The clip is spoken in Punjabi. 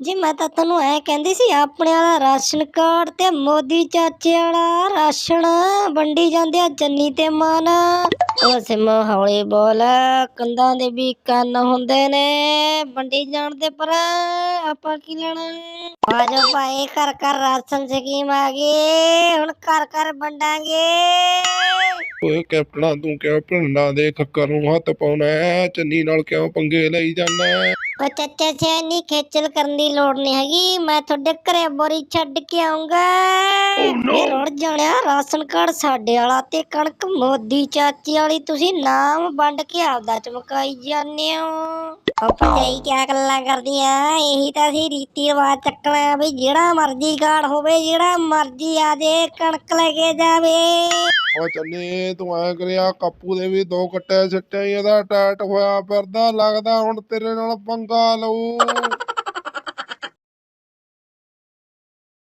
ਜੀ, ਮੈਂ ਤਾਂ ਤੁਹਾਨੂੰ ਐ ਕਹਿੰਦੀ ਸੀ, ਆਪਣੇ ਵਾਲਾ ਰਾਸ਼ਨ ਕਾਰਡ ਤੇ ਮੋਦੀ ਚਾਚੇ ਵਾਲਾ ਰਾਸ਼ਨ ਵੰਡੀ ਜਾਂਦੇ ਆ ਜੰਨੀ ਤੇ ਮਾਨ। ਉਹ ਸਿਮ ਹੌਲੀ ਬੋਲ ਕੰਦਾਂ ਦੇ ਵੀ ਕੰਨ ਹੁੰਦੇ ਨੇ, ਵੰਡੀ ਜਾਣ ਦੇ ਪਰ ਆਪਾਂ ਕੀ ਲੈਣਾ? ਆਜੋ ਭਾਈ, ਘਰ ਘਰ ਰਾਸ਼ਨ ਸਕੀਮ ਆ ਗਈ, ਹੁਣ ਘਰ ਘਰ ਵੰਡਾਂਗੇ। ਓਏ, ਕੈਪਟਨਾ ਤੂੰ ਕਿਉਂ ਪਿੰਡਾਂ ਦੇ ਖੱਕਰ ਨੂੰ ਹੱਥ ਪਾਉਣਾ ਹੈ? ਚੰਨੀ ਨਾਲ ਕਿਉਂ ਪੰਗੇ ਲਈ ਜਾਂਦਾ ਹੈ? ਉਹ ਚਾਚਾ ਛੇ ਖੇਚਲ ਕਰਨ ਦੀ ਲੋੜ ਨਹੀਂ ਹੈਗੀ। ਮੈਂ ਤੁਹਾਡੇ ਘਰੇ ਬੋਰੀ ਛੱਡ ਕੇ ਆਉਂਗਾ ਇਹ ਰੁੜ ਜਾਣਿਆ ਰਾਸ਼ਨ ਕਾਰਡ ਸਾਡੇ ਵਾਲਾ ਤੇ ਕਣਕ ਮੋਦੀ ਚਾਚੀ ਵਾਲੀ ਤੁਸੀਂ ਨਾਮ ਵੰਡ ਕੇ ਆਪਦਾ ਚਮਕਾਈ ਜਾਂਦੇ ਹੋ। ਉਹ ਭਜਾਈ ਕਿਆ ਗੱਲਾਂ ਕਰਦੀਆਂ ਇਹੀ ਤਾਂ ਅਸੀਂ ਰੀਤੀ ਰਿਵਾਜ ਚੱਕਣਾ ਵੀ ਜਿਹੜਾ ਮਰਜ਼ੀ ਕਾਰਡ ਹੋਵੇ ਜਿਹੜਾ ਮਰਜ਼ੀ ਆ ਜੇ ਕਣਕ ਲੈ ਕੇ ਜਾਵੇ। ਉਹ ਚੰਨੀ ਤੂੰ ਐ ਕਰਿਆ ਕਾਪੂ ਦੇ ਵੀ ਦੋ ਕੱਟੇ ਸਿੱਟੇ ਈ, ਇਹਦਾ ਟੈਟ ਹੋਇਆ ਫਿਰਦਾ ਲੱਗਦਾ ਹੁਣ ਤੇਰੇ ਨਾਲ ਪੰਗਾ ਲਊ।